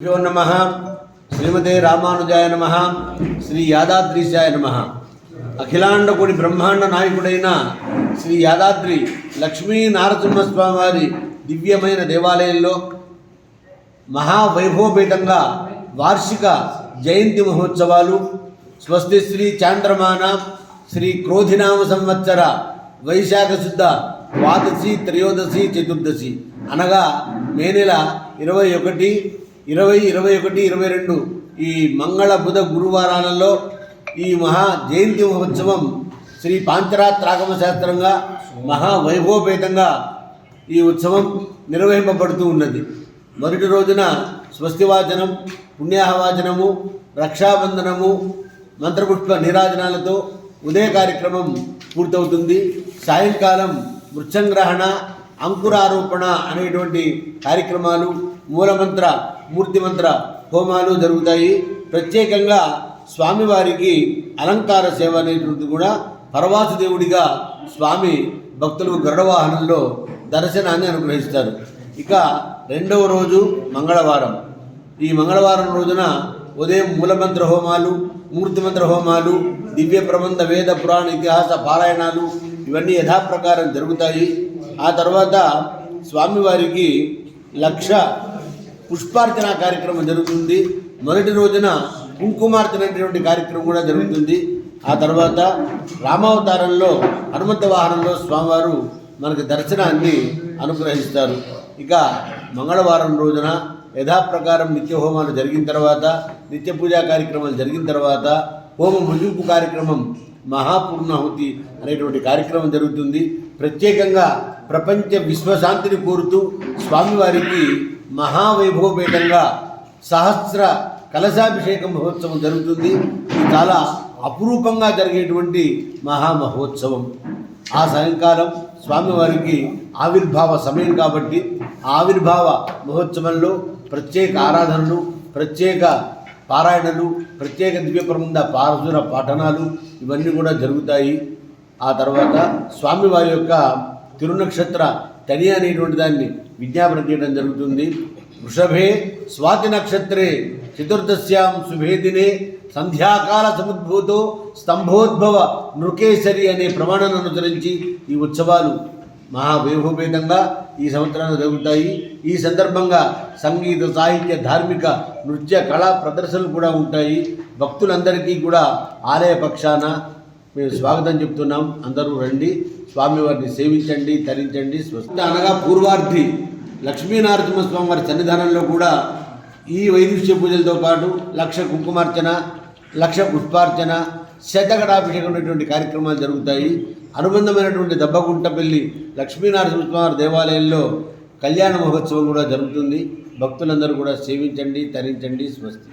భ్యో నమ. శ్రీమతే రామానుజాయ నమ. శ్రీ యాదాద్రీశాయ నమ. అఖిలాండకుడి బ్రహ్మాండ నాయకుడైన శ్రీ యాదాద్రి లక్ష్మీ నారసింహస్వామి వారి దివ్యమైన దేవాలయంలో మహావైభవపేతంగా వార్షిక జయంతి మహోత్సవాలు స్వస్తి శ్రీ చాంద్రమాన శ్రీ క్రోధినామ సంవత్సర వైశాఖ శుద్ధ ద్వాదశి త్రయోదశి చతుర్దశి అనగా మే నెల ఇరవై ఒకటి ఇరవై ఇరవై ఒకటి ఇరవై రెండు ఈ మంగళ బుధ గురువారాలలో ఈ మహా జయంతి మహోత్సవం శ్రీ పాంచరాత్రాగమ శాస్త్రంగా మహా వైభవపేతంగా ఈ ఉత్సవం నిర్వహింపబడుతూ ఉన్నది. మొదటి రోజున స్వస్తివాచనం పుణ్యాహవాచనము రక్షాబంధనము మంత్రపుష్ప నీరాజనాలతో ఉదయ కార్యక్రమం పూర్తవుతుంది. సాయంకాలం మృత్సంగ్రహణ అంకురారోపణ అనేటువంటి కార్యక్రమాలు మూలమంత్ర మూర్తిమంత్ర హోమాలు జరుగుతాయి. ప్రత్యేకంగా స్వామివారికి అలంకార సేవ అనేటువంటిది కూడా పరవాసు దేవుడిగా స్వామి భక్తులు గరుడవాహనంలో దర్శనాన్ని అనుగ్రహిస్తారు. ఇక రెండవ రోజు మంగళవారం. ఈ మంగళవారం రోజున ఉదయం మూలమంత్ర హోమాలు మూర్తిమంత్ర హోమాలు దివ్య ప్రబంధ వేద పురాణ ఇతిహాస పారాయణాలు ఇవన్నీ యథాప్రకారం జరుగుతాయి. ఆ తర్వాత స్వామివారికి లక్ష పుష్పార్చన కార్యక్రమం జరుగుతుంది. మొదటి రోజున కుంకుమార్చన అనేటువంటి కార్యక్రమం కూడా జరుగుతుంది. ఆ తర్వాత రామావతారంలో హనుమంత వాహనంలో స్వామివారు మనకు దర్శనాన్ని అనుగ్రహిస్తారు. ఇక మంగళవారం రోజున యథాప్రకారం నిత్య హోమాలు జరిగిన తర్వాత నిత్య పూజా కార్యక్రమాలు జరిగిన తర్వాత హోమ ముగింపు కార్యక్రమం మహాపూర్ణాహుతి అనేటువంటి కార్యక్రమం జరుగుతుంది. ప్రత్యేకంగా ప్రపంచ విశ్వశాంతిని కోరుతూ స్వామివారికి మహావైభవపేతంగా సహస్ర కలశాభిషేక మహోత్సవం జరుగుతుంది. ఇది చాలా అపురూపంగా జరిగేటువంటి మహా మహోత్సవం ఆ సాయంకాలం స్వామివారికి ఆవిర్భావ సమయం కాబట్టి ఆవిర్భావ మహోత్సవంలో ప్రత్యేక ఆరాధనలు ప్రత్యేక పారాయణలు ప్రత్యేక దివ్య పారసుర పఠనాలు ఇవన్నీ కూడా జరుగుతాయి. ఆ తర్వాత స్వామివారి యొక్క తిరునక్షత్ర తని అనేటువంటి దాన్ని విజ్ఞాపన చేయడం జరుగుతుంది. వృషభే స్వాతి నక్షత్రే చతుర్దశ్యాం శుభేదినే సంధ్యాకాల సముద్భూతో స్తంభోద్భవ నృకేశరి అనే ప్రమాణాన్ని అనుసరించి ఈ ఉత్సవాలు మహావైభవపేతంగా ఈ సంవత్సరాలు జరుగుతాయి. ఈ సందర్భంగా సంగీత సాహిత్య ధార్మిక నృత్య కళా ప్రదర్శనలు కూడా ఉంటాయి. భక్తులందరికీ కూడా ఆలయ పక్షాన మేము స్వాగతం చెప్తున్నాం. అందరూ రండి. స్వామివారిని సేవించండి తరించండి స్వస్థ అనగా పూర్వార్థి లక్ష్మీనారసింహ స్వామి వారి సన్నిధానంలో కూడా ఈ వైదుష్య పూజలతో పాటు లక్ష కుంకుమార్చన లక్ష పుష్పార్చన శతగడాభిషేకం కార్యక్రమాలు జరుగుతాయి. అనుబంధమైనటువంటి దెబ్బగుంటపల్లి లక్ష్మీనరసింహస్వామి దేవాలయంలో కళ్యాణ మహోత్సవం కూడా జరుగుతుంది. భక్తులందరూ కూడా సేవించండి తరించండి స్వస్తి.